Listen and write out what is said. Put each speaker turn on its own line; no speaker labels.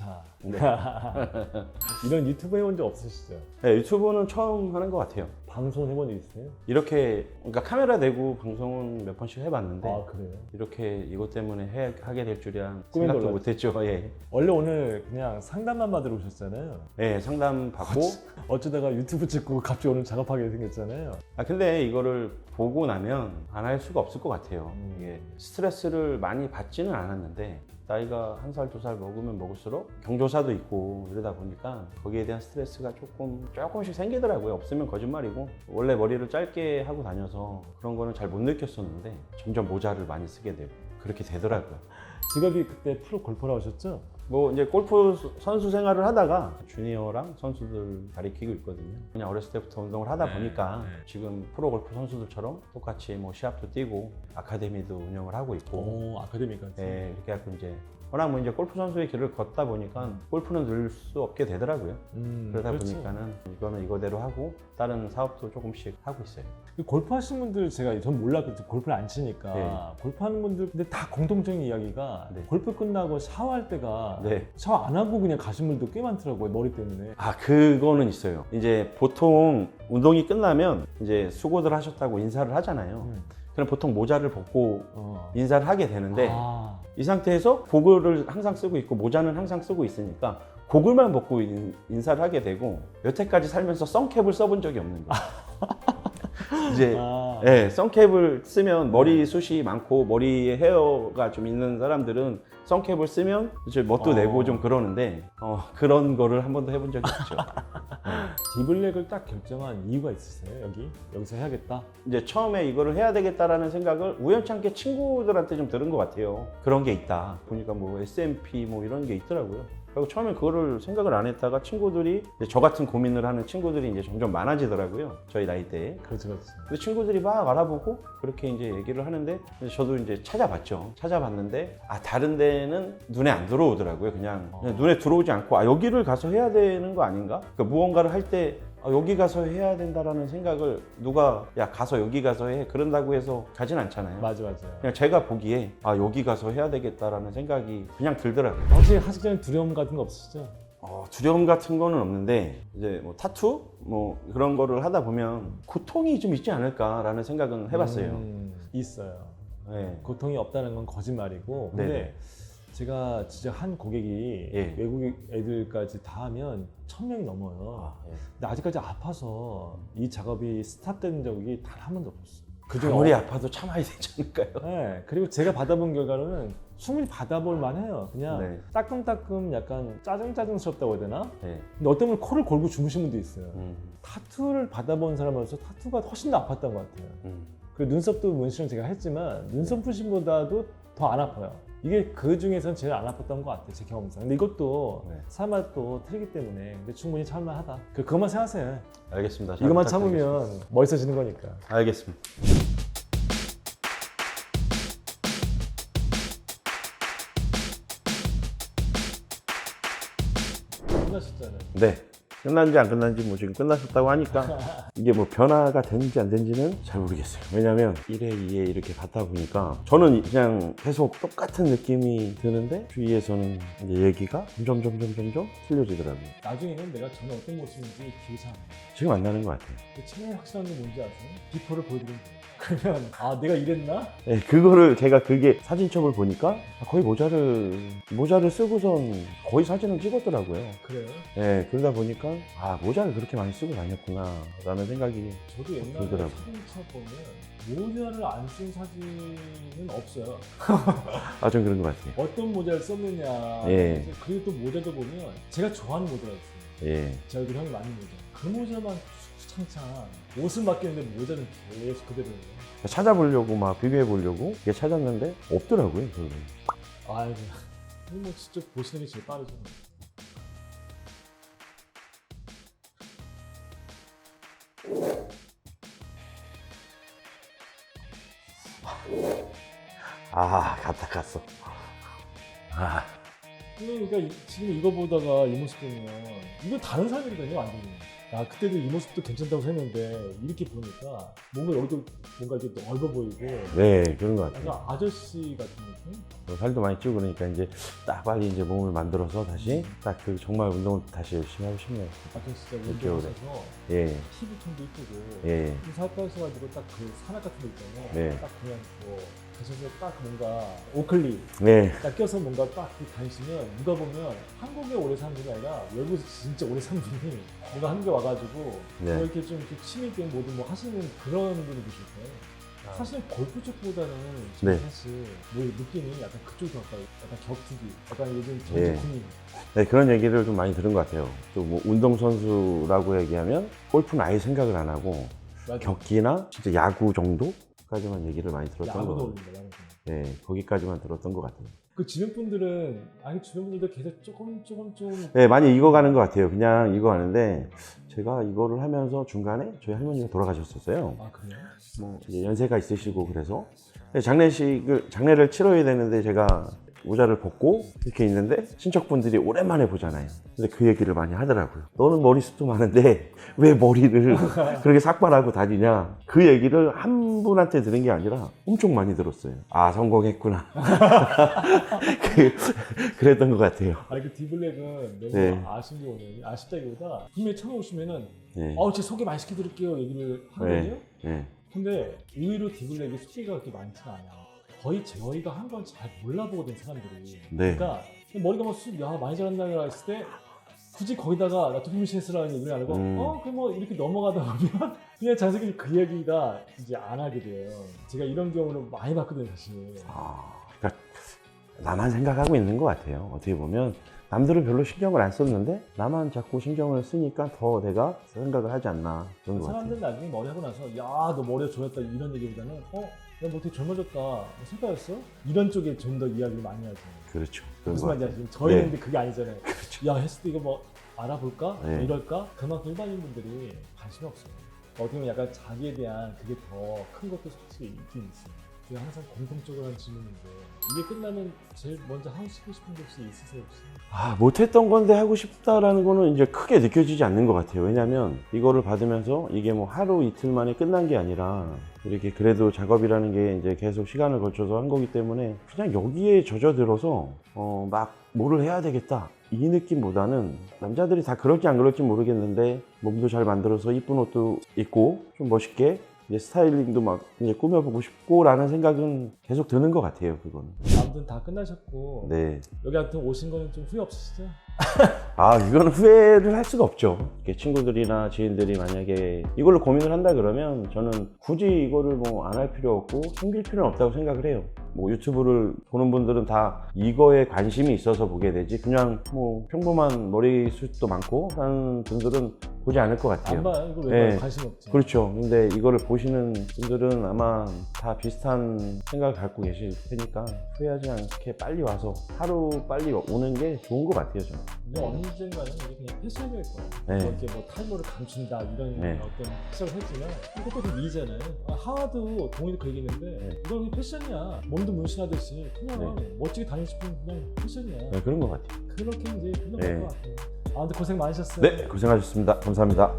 자,
네.
이런 유튜브 해본 적 없으시죠?
네, 유튜브는 처음 하는 것 같아요.
방송 해본 적 있어요?
이렇게 그러니까 카메라 대고 방송은 몇 번씩 해봤는데
아 그래요?
이렇게 이것 때문에 해, 하게 될 줄이야
꿈에
생각도
놀랐죠.
못했죠. 예.
원래 오늘 그냥 상담만 받으러 오셨잖아요.
예, 상담 받고
어쩌다가 유튜브 찍고 갑자기 오늘 작업하게 생겼잖아요.
아 근데 이거를 보고 나면 안 할 수가 없을 것 같아요.
음.
이게 스트레스를 많이 받지는 않았는데 나이가 한 살 두 살 먹으면 먹을수록 경조사도 있고 이러다 보니까 거기에 대한 스트레스가 조금 조금씩 생기더라고요. 없으면 거짓말이고 원래 머리를 짧게 하고 다녀서 그런 거는 잘 못 느꼈었는데 점점 모자를 많이 쓰게 되고 그렇게 되더라고요.
직업이 그때 프로 골퍼라 하셨죠?
뭐 이제 골프 선수 생활을 하다가 주니어랑 선수들 가리키고 있거든요. 그냥 어렸을 때부터 운동을 하다
네,
보니까
네.
지금 프로 골프 선수들처럼 똑같이 뭐 시합도 뛰고 아카데미도 운영을 하고 있고
오 아카데미가.
네, 이렇게 해서 이제 워낙 뭐 이제 골프 선수의 길을 걷다 보니까 골프는 늘 수 없게 되더라고요.
음,
그러다
그렇죠.
보니까는 이거는 이거대로 하고 다른 사업도 조금씩 하고 있어요.
그 골프 하시는 분들 제가 전 몰랐거든요. 골프를 안 치니까
네.
골프 하는 분들 근데 다 공통적인 이야기가
네.
골프 끝나고 샤워할 때가
네.
샤워 안 하고 그냥 가신 분들도 꽤 많더라고요. 머리 때문에.
아 그거는 있어요. 이제 보통 운동이 끝나면 이제 수고들 하셨다고 인사를 하잖아요.
음.
그럼 보통 모자를 벗고
어.
인사를 하게 되는데
아,
이 상태에서 고글을 항상 쓰고 있고 모자는 항상 쓰고 있으니까 고글만 벗고 인, 인사를 하게 되고 여태까지 살면서 선캡을 써본 적이 없는 거예요. 이제
아.
예, 선캡을 쓰면 머리 숱이 많고 머리에 헤어가 좀 있는 사람들은 선캡을 쓰면 이제 멋도
어.
내고 좀 그러는데 어, 그런 거를 한 번도 해본 적이 없죠.
디블랙을 딱 결정한 이유가 있으세요? 여기 여기서 해야겠다.
이제 처음에 이거를 해야 되겠다라는 생각을 우연찮게 친구들한테 좀 들은 것 같아요. 그런 게 있다. 보니까 뭐 SMP 뭐 이런 게 있더라고요. 그리고 처음에 그거를 생각을 안 했다가 친구들이 저 같은 고민을 하는 친구들이 이제 점점 많아지더라고요. 저희 나이대에.
그렇죠, 그렇죠.
근데 친구들이 막 알아보고 그렇게 이제 얘기를 하는데 저도 이제 찾아봤죠. 찾아봤는데 아 다른 데는 눈에 안 들어오더라고요. 그냥, 그냥 눈에 들어오지 않고 아 여기를 가서 해야 되는 거 아닌가? 그러니까 무언가를 할때 아, 여기 가서 해야 된다라는 생각을 누가 야 가서 여기 가서 해 그런다고 해서 가진 않잖아요.
맞아, 맞아.
그냥 제가 보기에 아 여기 가서 해야 되겠다라는 생각이 그냥 들더라고요.
혹시 하시기 전에 두려움 같은 거 없으시죠?
어, 두려움 같은 거는 없는데 이제 뭐 타투 뭐 그런 거를 하다 보면 고통이 좀 있지 않을까라는 생각은 해봤어요.
음, 있어요.
네.
고통이 없다는 건 거짓말이고. 근데
네네.
제가 진짜 한 고객이
예.
외국 애들까지 다 하면 천 명이 넘어요.
아, 예.
근데 아직까지 아파서 이 작업이 스탑된 적이 단 한 번도 없었어요. 그중에
아무리
어-
아파도 참아야 되지 않을까요?
네, 그리고 제가 받아본 결과로는 충분히 받아볼 만해요. 그냥
네.
따끔따끔 약간 짜증짜증스럽다고 해야 되나?
네.
근데 어떤 분은 코를 골고 주무신 분도 있어요.
음,
타투를 받아본 사람으로서 타투가 훨씬 더 아팠던 것 같아요.
음.
그리고 눈썹도 문신을 제가 했지만 눈썹 문신보다도 더 안 아파요. 이게 그 중에서는 제일 안 아팠던 것 같아요, 제 경험상. 근데 이것도
네.
사람마다 또 틀리기 때문에 근데 충분히 참을만하다. 그- 그것만 생각하세요.
알겠습니다. 잘
이것만
부탁드리겠습니다.
참으면 멋있어지는 거니까.
알겠습니다.
끝나셨잖아요.
네. 끝난지 안 끝난지 뭐 지금 끝나셨다고 하니까 이게 뭐 변화가 되는지 안 되는지는 잘 모르겠어요. 왜냐면 1회, 2회 이렇게 받다 보니까 저는 그냥 계속 똑같은 느낌이 드는데 주위에서는 이제 얘기가 점점 점점 점점 틀려지더라고요.
나중에는 내가 정말 어떤 모습인지 나요.
지금 안 나는 것 같아요.
그 제일 확실한 게 뭔지 아세요? 비포를 보여드리면 돼요. 그러면 아 내가 이랬나?
네, 그거를 제가 그게 사진첩을 보니까 거의 모자를 모자를 쓰고선 거의 사진을 찍었더라고요.
그래요?
네, 그러다 보니까 아 모자를 그렇게 많이 쓰고 다녔구나 라는 생각이
저도 옛날에
그러더라고요.
사진첩 보면 모자를 안 쓴 사진은 없어요.
아 좀 그런 것 같아요.
어떤 모자를 썼느냐.
예.
그래서 그리고 또 모자도 보면 제가 좋아하는 모자가 있어요.
예.
제 얼굴 형이 많은 모자. 그 모자만 창창 옷은 바뀌었는데 모자는 계속 그대로예요.
찾아보려고 막 비교해 보려고 이게 찾았는데 없더라고요. 그거.
아이고. 뭐 진짜 보시는 게 제일 빠르죠.
아 갔다 갔어. 아
그러니까 이- 지금 이거 보다가 이 모습 보면 이거 다른 사람이거든요 완전히. 아 그때도 이 모습도 괜찮다고 했는데 이렇게 보니까 뭔가 여기도 뭔가 이렇게 넓어 보이고
네 그런 것 같아요.
약간 아저씨 같은 느낌?
뭐 살도 많이 찌고 그러니까 이제 딱 빨리 이제 몸을 만들어서 다시 딱 그 정말 운동을 다시 열심히 하고 싶네요.
아저씨 진짜
그 겨울에.
운동하셔서
예,
피부톤도 이쁘고
예,
살 빠져가지고 딱 그 산악 같은 거 있잖아요.
네.
딱 그냥 뭐 가셔서 딱 뭔가 오클리
네,
딱 껴서 뭔가 딱 다니시면 누가 보면 한국에 오래 사는 분이 아니라 외국에서 진짜 오래 사는 분이 뭔가 한국에 와가지고
네.
뭐 이렇게 좀 이렇게 취미 있게 뭐든 뭐 하시는 그런 분이 계실 거예요. 사실 골프 쪽보다는
네.
사실 뭐 느낌이 약간 그쪽이 더 가까이 약간 격투기 약간 요즘
예.
전지훈이
네, 그런 얘기를 좀 많이 들은 것 같아요. 또 뭐 운동선수라고 얘기하면 골프는 아예 생각을 안 하고 격기나 진짜 야구 정도 까지만 얘기를 많이 들었던 거
올린다 야구.
네, 거기까지만 들었던 것 같아요.
그 주변 분들은 아니 주변 분들도 계속 조금 조금 좀
네, 많이 익어가는 것 같아요. 그냥 익어가는데 제가 이거를 하면서 중간에 저희 할머니가 돌아가셨었어요.
아 그래요?
뭐 이제 연세가 있으시고 그래서 장례식을 장례를 치러야 되는데 제가 모자를 벗고 이렇게 있는데 친척분들이 오랜만에 보잖아요. 근데 그 얘기를 많이 하더라고요. 너는 머리숱도 많은데 왜 머리를 그렇게 삭발하고 다니냐? 그 얘기를 한 분한테 들은 게 아니라 엄청 많이 들었어요. 아 성공했구나. 그, 그랬던 것 같아요.
아니 그 디블랙은 너무
네.
아쉬운 게 뭐냐면 아쉽다기보다 분명히 처음 오시면은
네.
어우 제 소개 많이 시켜드릴게요 얘기를 하거든요.
네.
근데 의외로 디블랙이 소개가 그렇게 많지가 않아요. 거의 저희가 한건잘 몰라보거든 사람들이.
네.
그러니까 머리가 막 수, 야 많이 자란다 했을 때 굳이 거기다가 나 도피미시스라는 얘기를 안 하고
음.
어 그럼 뭐 이렇게 넘어가다 보면 그냥 자세히 그 이야기가 이제 안 하게 돼요. 제가 이런 경우는 많이 봤거든요 사실.
아, 그러니까 나만 생각하고 있는 것 같아요. 어떻게 보면 남들은 별로 신경을 안 썼는데 나만 자꾸 신경을 쓰니까 더 내가 생각을 하지 않나 그런 것 같아요.
사람들 나중에 머리 하고 나서 야 너 머리가 좋았다 이런 얘기보다는 어? 야뭐 되게 젊어졌다 뭐 색깔였어? 이런 쪽에 좀 더 이야기를 많이 하죠
그렇죠.
무슨
것
말인지. 아시죠? 저희는
네.
근데 그게 아니잖아요 야 했을 때 이거 뭐 알아볼까?
네.
뭐 이럴까? 그만큼 일반인 분들이 관심이 없어요 어떻게 보면 약간 자기에 대한 그게 더 큰 것도 솔직히 있긴 있어요 제가 항상 공통적으로 하는 질문인데 이게 끝나면 제일 먼저 하고 싶고 싶은 게 혹시 있으세요 혹시?
아, 못했던 건데 하고 싶다라는 거는 이제 크게 느껴지지 않는 것 같아요. 왜냐하면 이거를 받으면서 이게 뭐 하루 이틀 만에 끝난 게 아니라 이렇게 그래도 작업이라는 게 이제 계속 시간을 거쳐서 한 거기 때문에 그냥 여기에 젖어들어서 어, 막 뭐를 해야 되겠다. 이 느낌보다는 남자들이 다 그럴지 안 그럴지 모르겠는데 몸도 잘 만들어서 이쁜 옷도 입고 좀 멋있게 스타일링도 막 이제 꾸며보고 싶고라는 생각은 계속 드는 것 같아요. 그거는.
아무튼 다 끝나셨고
네.
여기 하여튼 오신 거는 좀 후회 없으시죠?
아, 이거는 후회를 할 수가 없죠. 이렇게 친구들이나 지인들이 만약에 이걸로 고민을 한다 그러면 저는 굳이 이거를 뭐 안 할 필요 없고 숨길 필요는 없다고 생각을 해요. 뭐 유튜브를 보는 분들은 다 이거에 관심이 있어서 보게 되지 그냥 뭐 평범한 머리숱도 많고 하는 분들은 보지 않을
것안
같아요.
봐요 이거 왜
네.
관심 없지
그렇죠. 근데 이거를 보시는 분들은 아마 다 비슷한 생각을 갖고 계실 테니까 후회하지 않게 빨리 와서 하루 빨리 오는 게 좋은 것 같아요, 저는.
이게 언젠가는 이게 그냥 패션일 거예요.
네.
이렇게 뭐 탈모를 감춘다 이런
네.
어떤 시작을 했지만 이것도 좀 미잖아요. 아, 하와도 동의도 그 얘기했는데
네.
이건 그냥 패션이야. 몸도 문신하듯이 그냥
네.
멋지게 다니고 싶은 그냥 패션이야.
네, 그런 것 같아요.
그렇게 이제 흘러갈
네.
것 같아요. 아 근데 고생 많으셨어요.
네, 고생하셨습니다. 감사합니다.